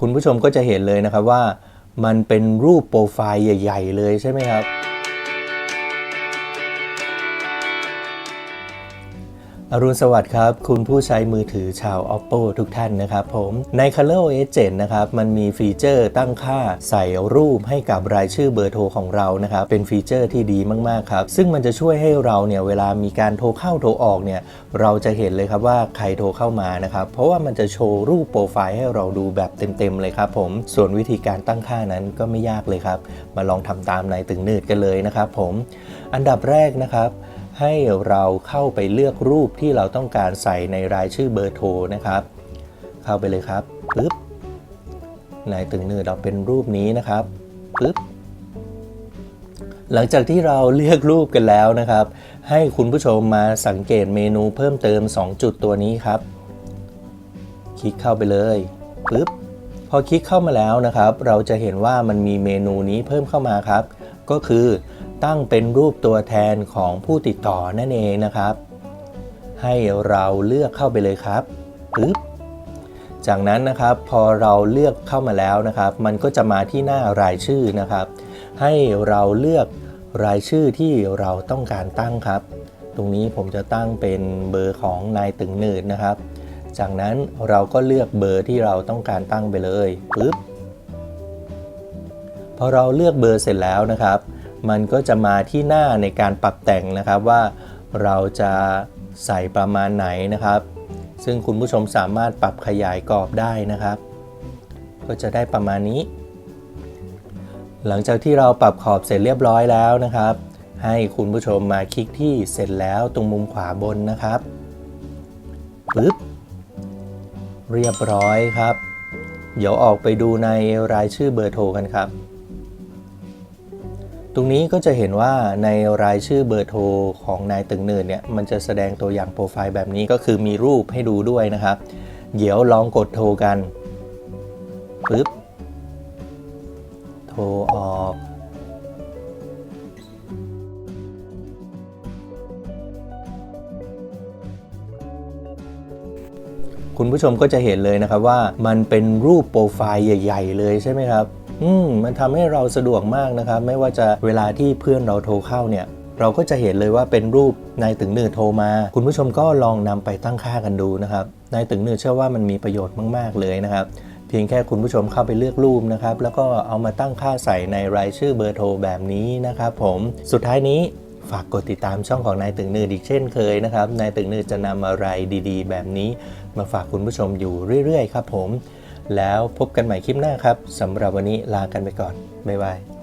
คุณผู้ชมก็จะเห็นเลยนะครับว่ามันเป็นรูปโปรไฟล์ใหญ่ ๆ เลยใช่ไหมครับ อรุณสวัสดิ์ครับ คุณผู้ใช้มือถือชาว Oppo ทุกท่านนะครับผม ใน Color OS 7นะครับ มันมีฟีเจอร์ตั้งค่าใส่รูปให้กับรายชื่อเบอร์โทรของเรานะครับ เป็นฟีเจอร์ที่ดีมาก ๆ ครับ ซึ่งมันจะช่วยให้เราเนี่ย เวลามีการโทรเข้าโทรออกเนี่ย เราจะเห็นเลยครับว่าใครโทรเข้ามานะครับ เพราะว่ามันจะโชว์รูปโปรไฟล์ให้เราดูแบบเต็ม ๆ เลยครับผม ส่วนวิธีการตั้งค่านั้นก็ไม่ยากเลยครับ มาลองทำตามในตึงนืดกันเลยนะครับผม อันดับแรกนะครับ ให้เราเข้าไปเลือกรูปที่เราต้องการใส่ในรายชื่อเบอร์โทรนะครับ เข้าไปเลยครับปึ๊บในตึงเนืดเราเป็นรูปนี้นะครับปึ๊บหลังจากที่เราเลือกรูปกันแล้วนะครับ ให้คุณผู้ชมมาสังเกตเมนูเพิ่มเติม 2 จุดตัวนี้ครับ คลิกเข้าไปเลยปึ๊บพอคลิกเข้ามาแล้วนะครับ เราจะเห็นว่ามันมีเมนูนี้เพิ่มเข้ามาครับ ก็คือ ตั้งเป็นรูปตัวแทนของผู้ติดต่อนั่นเองนะครับ ให้เราเลือกเข้าไปเลยครับปึ๊บจากนั้นนะครับพอเราเลือกเข้ามาแล้วนะครับ มันก็จะมาที่หน้ารายชื่อนะครับ ให้เราเลือกรายชื่อที่เราต้องการตั้งครับ ตรงนี้ผมจะตั้งเป็นเบอร์ของนายตึงหนืดนะครับ จากนั้นเราก็เลือกเบอร์ที่เราต้องการตั้งไปเลยปึ๊บพอเราเลือกเบอร์เสร็จแล้วนะครับ มันก็จะมาที่หน้าในการปรับแต่งนะครับว่าเราจะใส่ประมาณไหนนะครับ ซึ่งคุณผู้ชมสามารถปรับขยายกรอบได้นะครับ ก็จะได้ประมาณนี้ หลังจากที่เราปรับขอบเสร็จเรียบร้อยแล้วนะครับ ให้คุณผู้ชมมาคลิกที่เสร็จแล้วตรงมุมขวาบนนะครับปึ๊บเรียบร้อยครับ เดี๋ยวออกไปดูในรายชื่อเบอร์โทรกันครับ ตรงนี้ก็จะเห็นว่าในรายชื่อเบอร์โทรของนายตึงเนินเนี่ยมันจะแสดงตัวอย่างโปรไฟล์แบบนี้ก็คือมีรูปให้ดูด้วยนะครับ เดี๋ยวลองกดโทรกันปึ๊บโทรออกคุณผู้ชมก็จะเห็นเลยนะครับว่ามันเป็นรูปโปรไฟล์ใหญ่ ๆ เลยใช่ไหมครับ อืมมันทำให้เราสะดวกมากนะครับ ไม่ว่าจะเวลาที่เพื่อนเราโทรเข้าเนี่ยเราก็จะเห็นเลยว่าเป็นรูปนายตึงหนืดโทรมา คุณผู้ชมก็ลองนำไปตั้งค่ากันดูนะครับนายตึงหนืดเชื่อว่ามันมีประโยชน์มาก ๆ เลยนะครับเพียงแค่คุณผู้ชมเข้าไปเลือกรูปนะครับ แล้วก็เอามาตั้งค่าใส่ในรายชื่อเบอร์โทรแบบนี้นะครับผมสุดท้ายนี้ฝากกดติดตามช่องของนายตึงหนืดอีกเช่นเคยนะครับนายตึงหนืดจะนำอะไรดี ๆ แบบนี้ มาฝากคุณผู้ชมอยู่เรื่อย ๆ ครับผม แล้วพบกันใหม่คลิปหน้าครับสำหรับวันนี้ลากันไปก่อนบ๊ายบาย